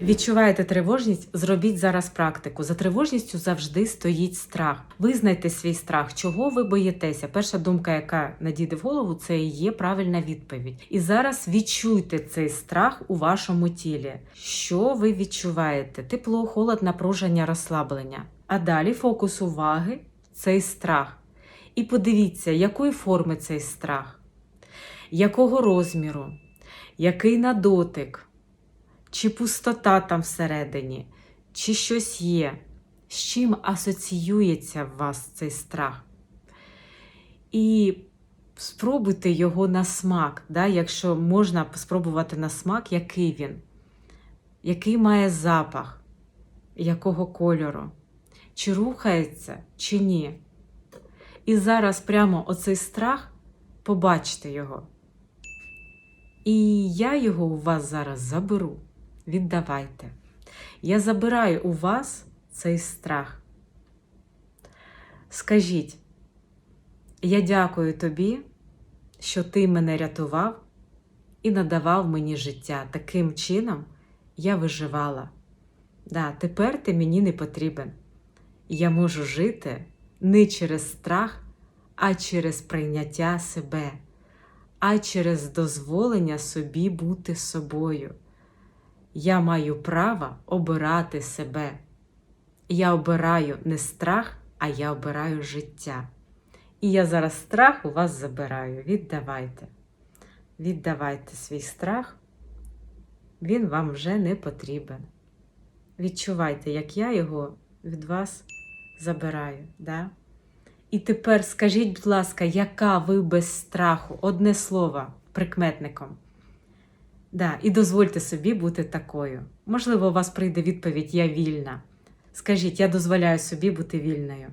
Відчуваєте тривожність? Зробіть зараз практику. За тривожністю завжди стоїть страх. Визнайте свій страх, чого ви боїтеся. Перша думка, яка надійде в голову, це і є правильна відповідь. І зараз відчуйте цей страх у вашому тілі. Що ви відчуваєте? Тепло, холод, напруження, розслаблення. А далі фокус уваги цей страх. І подивіться, якої форми цей страх, якого розміру, який на дотик чи пустота там всередині, чи щось є, з чим асоціюється в вас цей страх. І спробуйте його на смак, да? якщо можна спробувати на смак, який він, який має запах, якого кольору, чи рухається, чи ні. І зараз прямо оцей страх, побачте його. І я його у вас зараз заберу. Віддавайте. Я забираю у вас цей страх. Скажіть, я дякую тобі, що ти мене рятував і надавав мені життя. Таким чином я виживала. Да, тепер ти мені не потрібен. Я можу жити не через страх, а через прийняття себе, а через дозволення собі бути собою. Я маю право обирати себе. Я обираю не страх, а я обираю життя. І я зараз страх у вас забираю. Віддавайте. Віддавайте свій страх, він вам вже не потрібен. Відчувайте, як я його від вас забираю. Да? І тепер скажіть, будь ласка, яка ви без страху? Одне слово прикметником. Да, і дозвольте собі бути такою. Можливо, у вас прийде відповідь Я вільна. Скажіть, я дозволяю собі бути вільною.